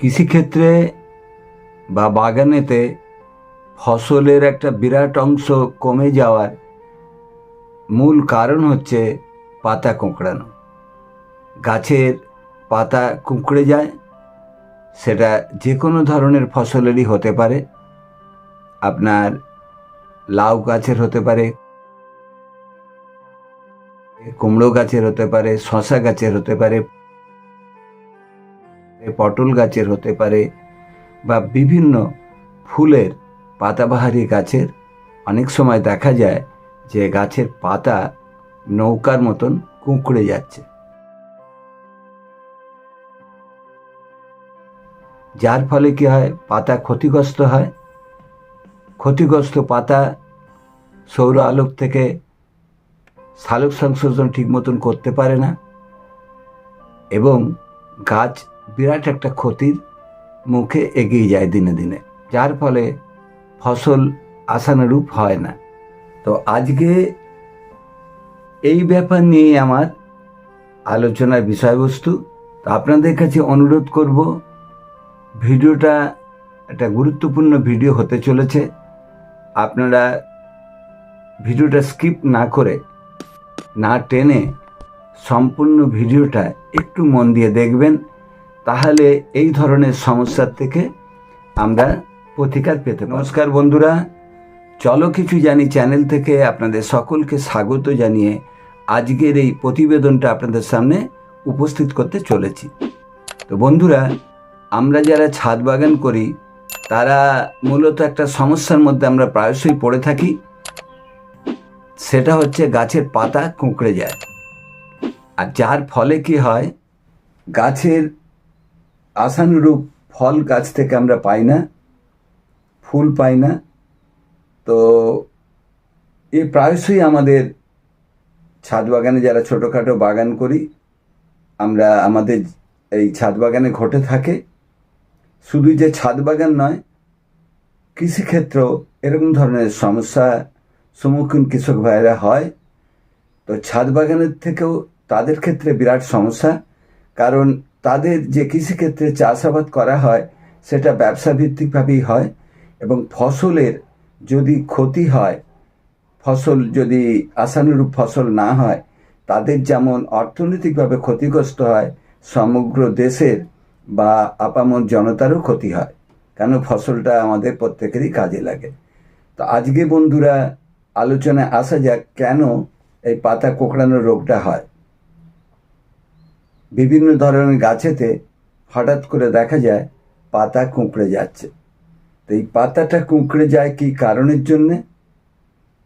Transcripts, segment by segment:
কৃষিক্ষেত্রে বা বাগানেতে ফসলের একটা বিরাট অংশ কমে যাওয়ার মূল কারণ হচ্ছে পাতা কুঁকড়ানো। গাছের পাতা কুঁকড়ে যায়, সেটা যে কোনো ধরনের ফসলেরই হতে পারে। আপনার লাউ গাছের হতে পারে, কুমড়ো গাছের হতে পারে শশা গাছের হতে পারে। পটল গাছের হতে পারে বা বিভিন্ন ফুলের পাতাবাহারি গাছের, অনেক সময় দেখা যায় যে গাছের পাতা নৌকার মতন কুঁকড়ে যাচ্ছে। যার ফলে কি হয়? পাতা ক্ষতিগ্রস্ত হয়। ক্ষতিগ্রস্ত পাতা সৌর আলোক থেকে সালোক সংশোধন ঠিক মতন করতে পারে না এবং গাছ বিরাট একটা ক্ষতির মুখে এগিয়ে যায় দিনে দিনে। যার ফলে ফসল আশানুরূপ হয় না। তো আজকে এই ব্যাপার নিয়ে আমার আলোচনার বিষয়বস্তু। তো আপনাদের কাছে অনুরোধ করব, ভিডিওটা একটা গুরুত্বপূর্ণ ভিডিও হতে চলেছে। আপনারা ভিডিওটা স্কিপ না করে, না টেনে সম্পূর্ণ ভিডিওটা একটু মন দিয়ে দেখবেন। তাহলে এই ধরনের সমস্যার থেকে আমরা প্রতিকার পেতে নমস্কার বন্ধুরা, চলো কিছু জানি চ্যানেল থেকে আপনাদের সকলকে স্বাগত জানিয়ে আজকের এই প্রতিবেদনটা আপনাদের সামনে উপস্থিত করতে চলেছি। তো বন্ধুরা, আমরা যারা ছাদ বাগান করি, তারা মূলত একটা সমস্যার মধ্যে আমরা প্রায়শই পড়ে থাকি। সেটা হচ্ছে গাছের পাতা কুঁকড়ে যায়। আর যার ফলে কি হয়, গাছের আশানুরূপ ফল গাছ থেকে আমরা পাই না, ফুল পাই না। তো এ প্রায়শই আমাদের ছাদ বাগানে যারা ছোটোখাটো বাগান করি, আমরা আমাদের এই ছাদ বাগানে ঘটে থাকে। শুধু যে ছাদ বাগান নয়, কৃষিক্ষেত্রেও এরকম ধরনের সমস্যা সম্মুখীন কৃষক ভাইরা হয়। তো ছাদ বাগানের থেকেও তাদের ক্ষেত্রে বিরাট সমস্যা, কারণ তাদের যে কৃষিক্ষেত্রে চাষাবাদ করা হয়, সেটা ব্যবসা ভিত্তিকভাবেই হয় এবং ফসলের যদি ক্ষতি হয়, ফসল যদি আশানুরূপ ফসল না হয়, তাদের যেমন অর্থনৈতিকভাবে ক্ষতিগ্রস্ত হয়, সমগ্র দেশের বা আপামর জনতারও ক্ষতি হয়, কেন ফসলটা আমাদের প্রত্যেকেরই কাজে লাগে। তো আজকে বন্ধুরা, আলোচনায় আসা যাক কেন এই পাতা কোঁকড়ানোর রোগটা হয়। বিভিন্ন ধরনের গাছেতে হঠাৎ করে দেখা যায় পাতা কুঁকড়ে যাচ্ছে। তো এই পাতাটা কুঁকড়ে যায় কি কারণের জন্যে?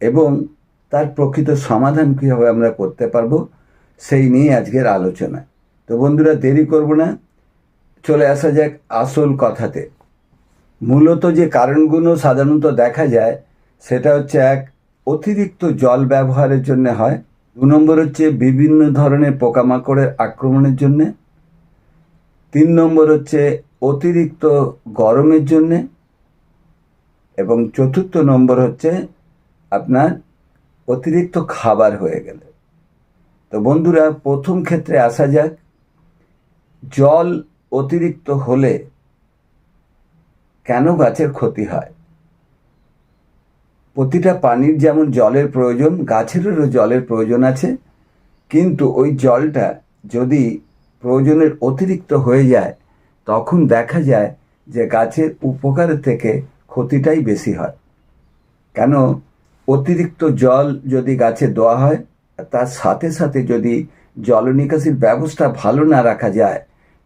এবং তার প্রকৃত সমাধান কীভাবে আমরা করতে পারব? সেই নিয়ে আজকের আলোচনা। তো বন্ধুরা, দেরি করব না। চলে আসা যাক আসল কথাতে। মূলত যে কারণগুলো সাধারণত দেখা যায়, সেটা হচ্ছে এক অতিরিক্ত জল ব্যবহারের জন্য হয়। দু নম্বর হচ্ছে বিভিন্ন ধরনের পোকামাকড়ের আক্রমণের জন্যে। তিন নম্বর হচ্ছে অতিরিক্ত গরমের জন্যে। এবং চতুর্থ নম্বর হচ্ছে আপনার অতিরিক্ত খাবার হয়ে গেলে। তো বন্ধুরা, প্রথম ক্ষেত্রে আসা যাক। জল অতিরিক্ত হলে কেন গাছের ক্ষতি হয়? প্রতিটা পানির যেমন জলের প্রয়োজন, গাছেরও জলের প্রয়োজন আছে, কিন্তু ওই জলটা যদি প্রয়োজনের অতিরিক্ত হয়ে যায়, তখন দেখা যায় যে গাছের উপকারের থেকে ক্ষতিটাই বেশি হয়। কেন? অতিরিক্ত জল যদি গাছে দেওয়া হয়, তার সাথে সাথে যদি জল নিকাশির ব্যবস্থা ভালো না রাখা যায়,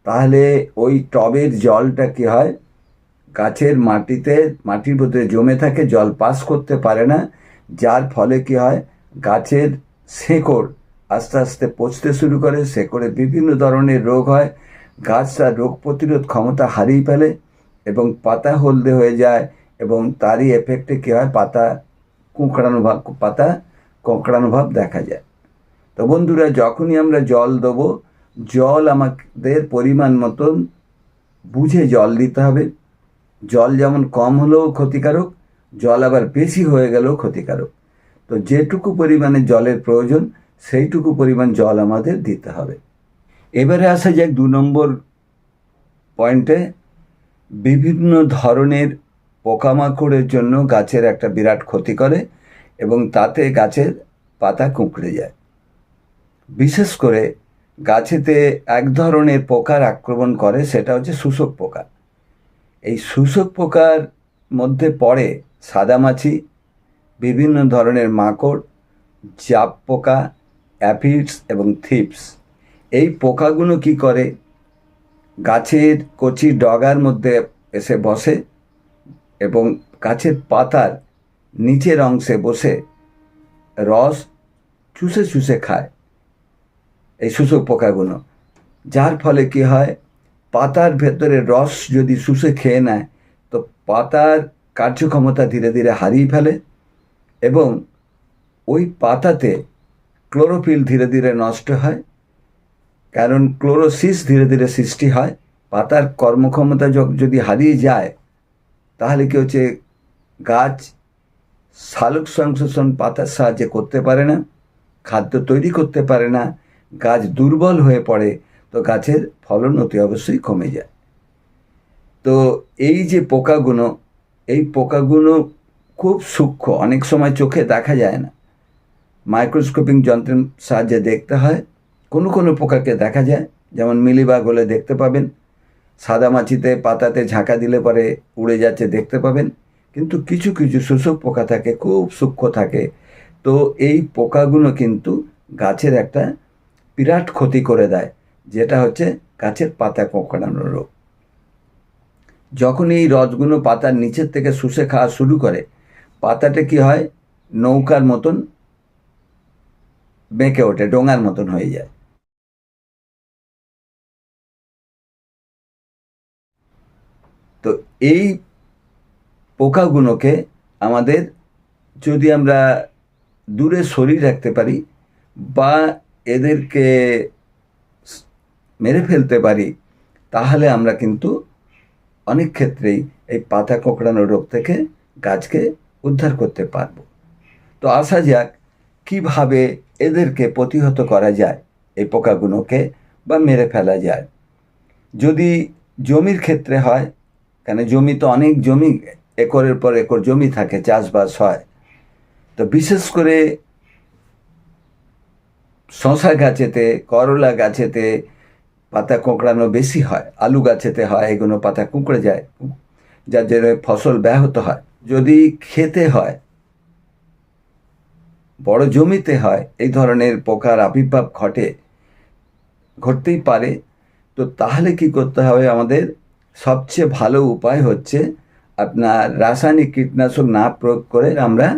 তাহলে ওই টবের জলটা কি হয়? গাছের মাটিতে, মাটির ভেতরে জমে থাকে, জল পাস করতে পারে না, যার ফলে কি হয়? গাছের শেকড় আস্তে আস্তে পচতে শুরু করে, শেকড়ে বিভিন্ন ধরনের রোগ হয়। গাছ তার রোগ প্রতিরোধ ক্ষমতা হারিয়ে ফেলে এবং পাতা হলদে হয়ে যায় এবং তারই এফেক্টে কী হয়? পাতা কুঁকড়ানো ভাব পাতা কোঁকড়ানো ভাব দেখা যায়। তো বন্ধুরা, যখনই আমরা জল দেবো, জল আমাদের পরিমাণ মতন বুঝে জল দিতে হবে। জল যেমন কম হলেও ক্ষতিকারক, জল আবার বেশি হয়ে গেলেও ক্ষতিকারক। তো যেটুকু পরিমাণে জলের প্রয়োজন, সেইটুকু পরিমাণ জল আমাদের দিতে হবে। এবারে আসা যাক দু নম্বর পয়েন্টে। বিভিন্ন ধরনের পোকামাকড়ের জন্য গাছের একটা বিরাট ক্ষতি করে এবং তাতে গাছের পাতা কুঁকড়ে যায়। বিশেষ করে গাছেতে এক ধরনের পোকার আক্রমণ করে, সেটা হচ্ছে শোষক পোকা। এই শোষক পোকার মধ্যে পড়ে সাদামাছি, বিভিন্ন ধরনের মাকড়, জাপ পোকা অ্যাফিডস এবং থিপস। এই পোকাগুলো কি করে? গাছের কচি ডগার মধ্যে এসে বসে এবং গাছের পাতার নিচের অংশে বসে রস চুষে চুষে খায় এই শোষক পোকাগুলো। যার ফলে কি হয়? পাতার ভেতরে রস যদি শুষে খেয়ে নেয়, তো পাতার কার্যক্ষমতা ধীরে ধীরে হারিয়ে ফেলে এবং ওই পাতাতে ক্লোরোফিল ধীরে ধীরে নষ্ট হয়। কারণ ক্লোরোসিস ধীরে ধীরে সৃষ্টি হয়। পাতার কর্মক্ষমতা যদি হারিয়ে যায়, তাহলে কি হচ্ছে? গাছ সালোক সংশ্লেষণ পাতার সাহায্যে করতে পারে না, খাদ্য তৈরি করতে পারে না, গাছ দুর্বল হয়ে পড়ে তো গাছের ফলন অতি অবশ্যই কমে যায়। তো এই যে পোকাগুলো এই পোকাগুলো খুব সূক্ষ্ম, অনেক সময় চোখে দেখা যায় না। মাইক্রোস্কোপিং যন্ত্রের সাহায্যে দেখতে হয়, কোনো কোনো পোকাকে দেখা যায়। যেমন মিলিবাগ হলে দেখতে পাবেন, সাদা মাছিতে পাতাতে ঝাঁকা দিলে পরে উড়ে যাচ্ছে দেখতে পাবেন, কিন্তু কিছু কিছু শোষক পোকা থাকে, খুব সূক্ষ্ম থাকে। তো এই পোকাগুলো কিন্তু গাছের একটা বিরাট ক্ষতি করে দেয়। যেটা হচ্ছে গাছের পাতা কোঁকড়ানো রোগ। যখন এই রসগুলো পাতার নিচের থেকে শুষে খাওয়া শুরু করে, পাতাটা কি হয়? নৌকার মতন বেঁকে ওঠে, ডোঙার মতন হয়ে যায়। তো এই পোকাগুলোকে আমাদের যদি আমরা দূরে সরিয়ে রাখতে পারি বা এদেরকে ফেলতে পারি, তাহলে আমরা কিন্তু অনেক ক্ষেত্রেই এই পাতা কোঁকড়ানো রোগ থেকে গাছকে উদ্ধার করতে পারব। তো আসা যাক, কীভাবে এদেরকে প্রতিহত করা যায়, এই পোকাগুলোকে বা মেরে ফেলা যায়। যদি জমির ক্ষেত্রে হয়, কেন জমি তো অনেক জমি, একরের পর একর জমি থাকে, চাষবাস হয়। তো বিশেষ করে শশা গাছেতে, করলা গাছেতে পাতা কোঁকড়ানো বেশি হয়। আলু গাছেতে হয়, এগুলো পাতা কুঁকড়ে যায়, যার জন্য ফসল ব্যাহত হয়। যদি খেতে হয়, বড় জমিতে হয়, এই ধরনের পোকার আবির্ভাব ঘটে, ঘটতেই পারে, তো তাহলে কি করতে হবে আমাদের? সবচেয়ে ভালো উপায় হচ্ছে আপনার রাসায়নিক কীটনাশক না প্রয়োগ করে আমরা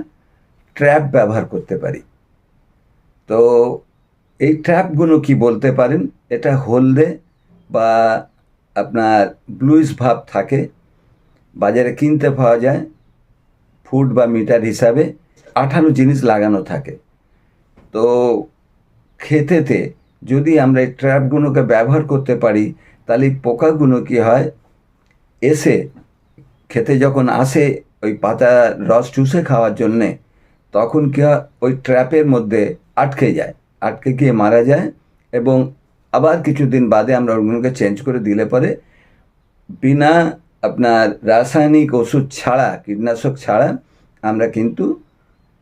ট্র্যাপ ব্যবহার করতে পারি। তো এই ট্র্যাপগুলো কি বলতে পারেন? এটা হলদে বা আপনার ব্লুইস ভাব থাকে, বাজারে কিনতে পাওয়া যায় ফুট বা মিটার হিসাবে আঠালো জিনিস লাগানো থাকে। তো খেতেতে যদি আমরা এই ট্র্যাপগুলোকে ব্যবহার করতে পারি, তাহলে পোকাগুলো কি হয়? এসে খেতে যখন আসে ওই পাতা রস চুষে খাওয়ার জন্যে, তখন কি হয়? ওই ট্র্যাপের মধ্যে আটকে যায়। আটকে গিয়ে মারা যায় এবং আবার কিছুদিন বাদে আমরা ওগুলোকে চেঞ্জ করে দিলে পরে বিনা আপনার রাসায়নিক ওষুধ ছাড়া, কীটনাশক ছাড়া আমরা কিন্তু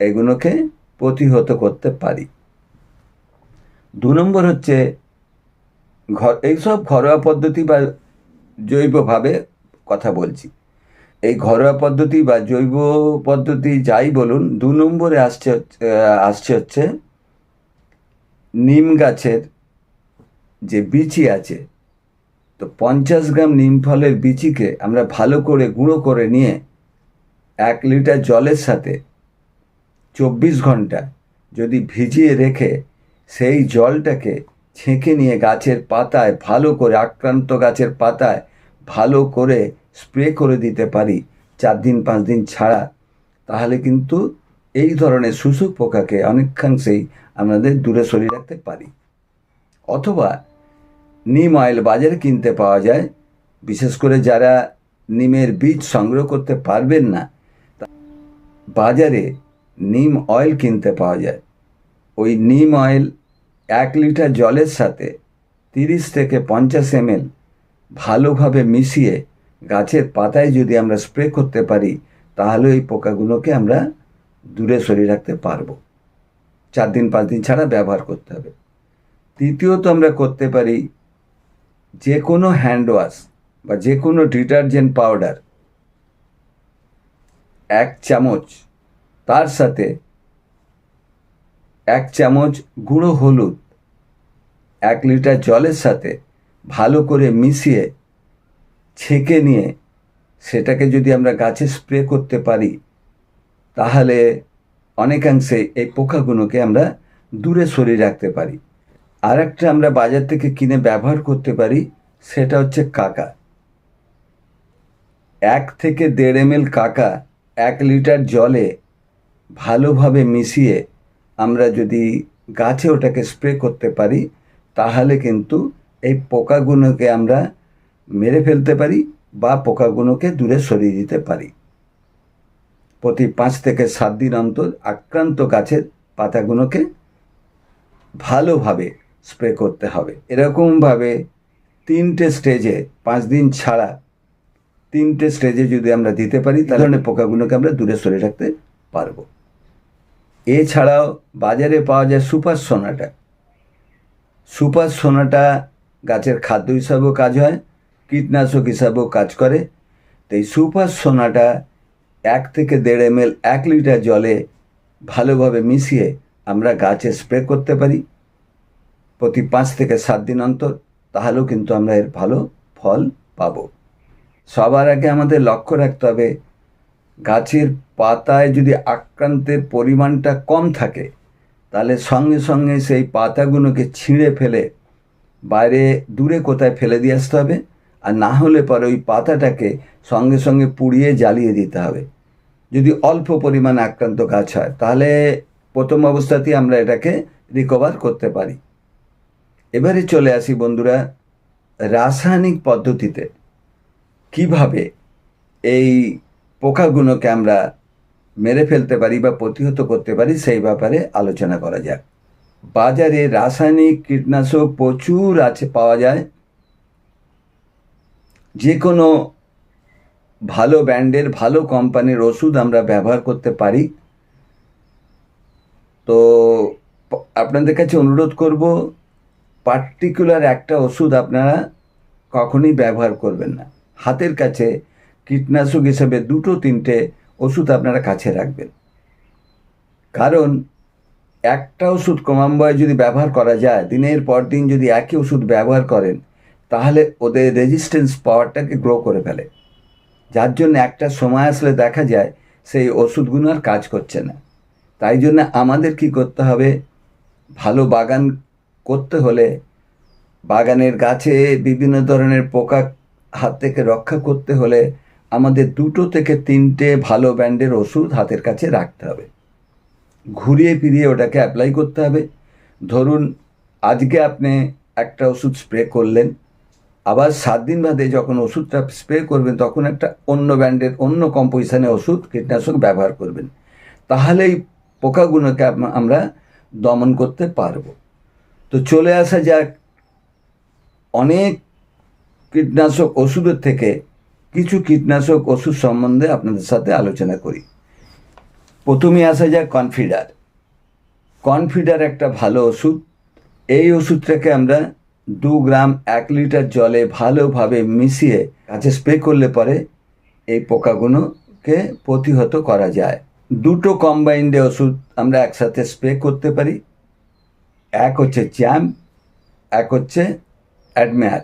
এগুলোকে প্রতিহত করতে পারি। দু নম্বর হচ্ছে ঘর, এইসব ঘরোয়া পদ্ধতি বা জৈবভাবে কথা বলছি। এই ঘরোয়া পদ্ধতি বা জৈব পদ্ধতি যাই বলুন, দু নম্বরে আসছে আসছে হচ্ছে নিম গাছের যে বিচি আছে, তো পঞ্চাশ গ্রাম নিম ফলের বিচিকে আমরা ভালো করে গুঁড়ো করে নিয়ে এক লিটার জলের সাথে চব্বিশ ঘণ্টা যদি ভিজিয়ে রেখে সেই জলটাকে ছেঁকে নিয়ে গাছের পাতায় ভালো করে, আক্রান্ত গাছের পাতায় ভালো করে স্প্রে করে দিতে পারি, চার দিন, পাঁচ দিন ছাড়া, তাহলে কিন্তু এই ধরনের শুশুক পোকাকে অনেকাংশেই আমাদের দূরে সরিয়ে রাখতে পারি। অথবা নিম অয়েল বাজারে কিনতে পাওয়া যায়, বিশেষ করে যারা নিমের বীজ সংগ্রহ করতে পারবেন না বাজারে নিম অয়েল কিনতে পাওয়া যায়। ওই নিম অয়েল এক লিটার জলের সাথে তিরিশ থেকে পঞ্চাশ এমএল ভালোভাবে মিশিয়ে গাছের পাতায় যদি আমরা স্প্রে করতে পারি, তাহলে এই পোকাগুলোকে আমরা দূরে সরিয়ে রাখতে পারব। চার দিন, পাঁচ দিন ছাড়া ব্যবহার করতে হবে। তৃতীয়ত আমরা করতে পারি যে কোনো হ্যান্ড ওয়াশ বা যে কোনো ডিটারজেন্ট পাউডার এক চামচ, তার সাথে এক চামচ গুঁড়ো হলুদ, এক লিটার জলের সাথে ভালো করে মিশিয়ে ছেঁকে নিয়ে সেটাকে যদি আমরা গাছে স্প্রে করতে পারি তাহলে অনেকাংশে এই পোকাগুলোকে আমরা দূরে সরিয়ে রাখতে পারি। আর একটা আমরা বাজার থেকে কিনে ব্যবহার করতে পারি, সেটা হচ্ছে কাকা। এক থেকে দেড় এম কাকা এক লিটার জলে ভালোভাবে মিশিয়ে আমরা যদি গাছে ওটাকে স্প্রে করতে পারি, তাহলে কিন্তু এই পোকাগুলোকে আমরা মেরে ফেলতে পারি বা পোকাগুলোকে দূরে সরিয়ে দিতে পারি। প্রতি পাঁচ থেকে সাত দিন অন্তর আক্রান্ত গাছের পাতাগুলোকে ভালোভাবে স্প্রে করতে হবে। এরকমভাবে তিনটে স্টেজে পাঁচ দিন ছাড়া তিনটে স্টেজে যদি আমরা দিতে পারি তাহলে পোকাগুলোকে আমরা দূরে সরে রাখতে পারব। এছাড়াও বাজারে পাওয়া যায় সুপার সোনাটা। সুপার সোনাটা গাছের খাদ্য হিসাবেও কাজ হয় কীটনাশক হিসাবেও কাজ করে। তো এই সুপার সোনাটা এক থেকে দেড় এম এক লিটার জলে ভালোভাবে মিশিয়ে আমরা গাছে স্প্রে করতে পারি। প্রতি পাঁচ থেকে সাত দিন অন্তর, তাহলেও কিন্তু আমরা এর ভালো ফল পাব। সবার আগে আমাদের লক্ষ্য রাখতে হবে, গাছের পাতায় যদি আক্রান্তের পরিমাণটা কম থাকে, তাহলে সঙ্গে সঙ্গে সেই পাতাগুলোকে ছিঁড়ে ফেলে বাইরে দূরে কোথায় ফেলে দিয়ে আসতে হবে। আর না হলে পরে ওই পাতাটাকে সঙ্গে সঙ্গে পুড়িয়ে জ্বালিয়ে দিতে হবে। যদি অল্প পরিমাণ আক্রান্ত গাছ হয়, তাহলে প্রথম অবস্থাতেই আমরা এটাকে রিকভার করতে পারি। এবারে চলে আসি বন্ধুরা, রাসায়নিক পদ্ধতিতে কীভাবে এই পোকাগুলোকে আমরা মেরে ফেলতে পারি বা প্রতিহত করতে পারি, সেই ব্যাপারে আলোচনা করা যাক। বাজারে রাসায়নিক কীটনাশক প্রচুর আছে, পাওয়া যায়। যে কোনো ভালো ব্র্যান্ডের, ভালো কোম্পানির ওষুধ আমরা ব্যবহার করতে পারি। তো, আপনাদের কাছে অনুরোধ করব, পার্টিকুলার একটা ওষুধ আপনারা কখনই ব্যবহার করবেন না। হাতের কাছে কীটনাশক হিসেবে দুটো, তিনটে ওষুধ আপনারা কাছে রাখবেন। কারণ একটা ওষুধ ক্রমান্বয়ে যদি ব্যবহার করা যায়, দিনের পর দিন যদি একই ওষুধ ব্যবহার করেন তাহলে ওদের রেজিস্ট্যান্স পাওয়ারটাকে গ্রো করে ফেলে। যার জন্য একটা সময় আসলে দেখা যায় সেই ওষুধগুলো আর কাজ করছে না। তাই জন্য আমাদের কি করতে হবে? ভালো বাগান করতে হলে বাগানের গাছে বিভিন্ন ধরনের পোকা হাত থেকে রক্ষা করতে হলে আমাদের দুটো থেকে তিনটে ভালো ব্র্যান্ডের ওষুধ হাতের কাছে রাখতে হবে। ঘুরিয়ে ফিরিয়ে ওটাকে অ্যাপ্লাই করতে হবে। ধরুন, আজকে আপনি একটা ওষুধ স্প্রে করলেন আবার সাত দিন বাদে যখন ওষুধটা স্প্রে করবেন, তখন একটা অন্য ব্র্যান্ডের অন্য কম্পোজিশনের ওষুধ, কীটনাশক ব্যবহার করবেন। তাহলেই পোকাগুলোকে আমরা দমন করতে পারব। তো চলে আসা যাক, অনেক কীটনাশক ওষুধের থেকে কিছু কীটনাশক ওষুধ সম্বন্ধে আপনাদের সাথে আলোচনা করি। প্রথমে আসা যাক কনফিডার। কনফিডার একটা ভালো ওষুধ। এই ওষুধটাকে আমরা দু গ্রাম এক লিটার জলে ভালোভাবে মিশিয়ে গাছে স্প্রে করলে পরে এই পোকাগুলোকে প্রতিহত করা যায়। দুটো কম্বাইন্ডে ওষুধ আমরা একসাথে স্প্রে করতে পারি। এক হচ্ছে জ্যাম, এক হচ্ছে অ্যাডমেয়ার।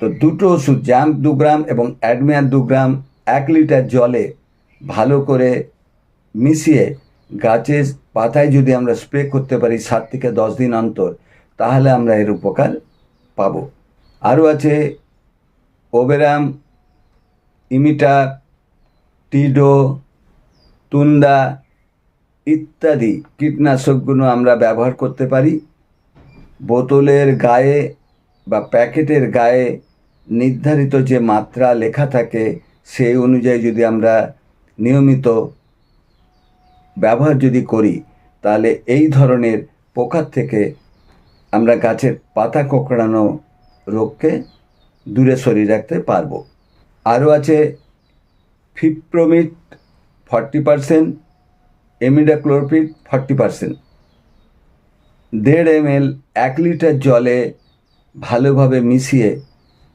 তো দুটো ওষুধ, জ্যাম দু গ্রাম এবং অ্যাডমেয়ার দু গ্রাম এক লিটার জলে ভালো করে মিশিয়ে গাছের পাতায় যদি আমরা স্প্রে করতে পারি সাত থেকে দশ দিন অন্তর তাহলে আমরা এর উপকার পাব। আরও আছে, ওবেরাম, ইমিটা, টিডো, তুন্দা ইত্যাদি কীটনাশকগুলো আমরা ব্যবহার করতে পারি। বোতলের গায়ে বা প্যাকেটের গায়ে নির্ধারিত যে মাত্রা লেখা থাকে, সেই অনুযায়ী যদি আমরা নিয়মিত ব্যবহার যদি করি, তাহলে এই ধরনের পোকার থেকে আমরা গাছের পাতা কোঁকড়ানো রোগকে দূরে সরিয়ে রাখতে পারব। আরও আছে fipronil forty percent imidacloprid forty percent. দেড় এম এল এক লিটার জলে ভালোভাবে মিশিয়ে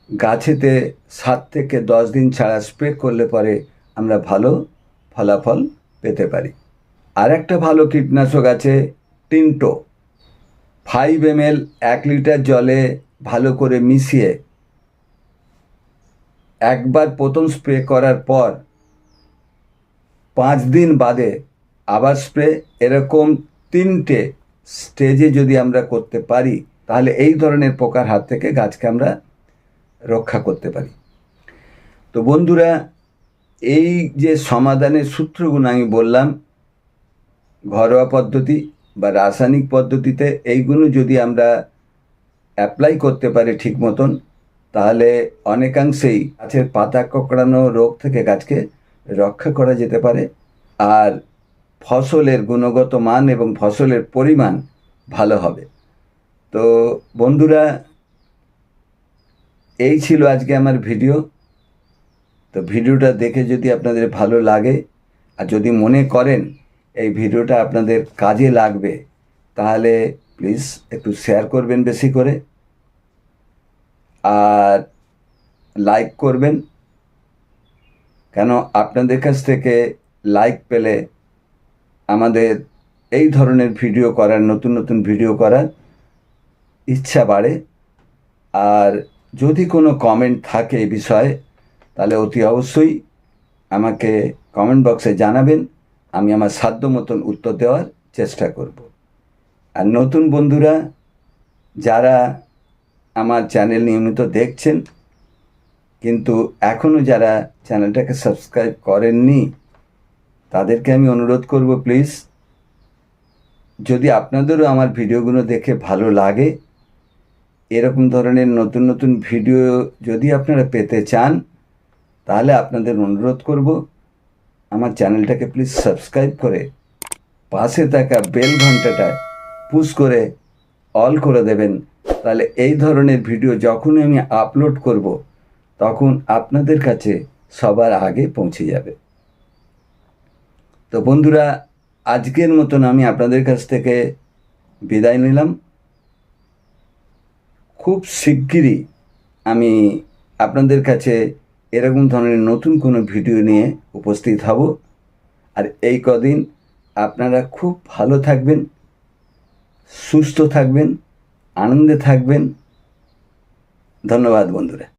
গাছেতে সাত থেকে দশ দিন ছাড়া স্প্রে করলে পরে আমরা ভালো ফলাফল পেতে পারি। আর একটা ভালো কীটনাশক আছে টিন্টো। ফাইভ এম এল এক লিটার জলে ভালো করে মিশিয়ে একবার প্রথম স্প্রে করার পর পাঁচ দিন বাদে আবার স্প্রে এরকম তিনটে স্টেজে যদি আমরা করতে পারি, তাহলে এই ধরনের পোকার হাত থেকে গাছকে আমরা রক্ষা করতে পারি। তো বন্ধুরা, এই যে সমাধানের সূত্রগুলো আমি বললাম, ঘরোয়া পদ্ধতি বা রাসায়নিক পদ্ধতিতে এইগুলো যদি আমরা অ্যাপ্লাই করতে পারি ঠিক মতন, তাহলে অনেকাংশেই গাছের পাতা কোঁকড়ানো রোগ থেকে গাছকে রক্ষা করা যেতে পারে। আর ফসলের গুণগত মান এবং ফসলের পরিমাণ ভালো হবে। তো বন্ধুরা, এই ছিল আজকে আমার ভিডিও। তো ভিডিওটা দেখে যদি আপনাদের ভালো লাগে, আর যদি মনে করেন এই ভিডিওটা আপনাদের কাজে লাগবে, তাহলে প্লিজ একটু শেয়ার করবেন বেশি করে, আর লাইক করবেন, কেন আপনাদের কাছ থেকে লাইক পেলে আমাদের এই ধরনের ভিডিও করার, নতুন নতুন ভিডিও করার ইচ্ছা বাড়ে। আর যদি কোনো কমেন্ট থাকে এই বিষয়ে, তাহলে অতি অবশ্যই আমাকে কমেন্ট বক্সে জানাবেন। আমি আমার সাধ্য মতন উত্তর দেওয়ার চেষ্টা করব। আর নতুন বন্ধুরা, যারা আমার চ্যানেল নিয়মিত দেখছেন, কিন্তু এখনও যারা চ্যানেলটাকে সাবস্ক্রাইব করেননি, তাদেরকে আমি অনুরোধ করব প্লিজ, যদি আপনাদেরও আমার ভিডিওগুলো দেখে ভালো লাগে, এরকম ধরনের নতুন নতুন ভিডিও যদি আপনারা পেতে চান, তাহলে আপনাদের অনুরোধ করব। আমার চ্যানেলটাকে প্লিজ সাবস্ক্রাইব করে পাশে থাকা বেল ঘন্টাটা পুশ করে অল করে দেবেন। তাহলে এই ধরনের ভিডিও যখনই আমি আপলোড করব, তখন আপনাদের কাছে সবার আগে পৌঁছে যাবে। তো বন্ধুরা, আজকের মতন আমি আপনাদের কাছ থেকে বিদায় নিলাম। খুব শিগগিরই আমি আপনাদের কাছে এরকম ধরনের নতুন কোনো ভিডিও নিয়ে উপস্থিত হব। আর এই কদিন আপনারা খুব ভালো থাকবেন, সুস্থ থাকবেন, আনন্দে থাকবেন। ধন্যবাদ বন্ধুরা।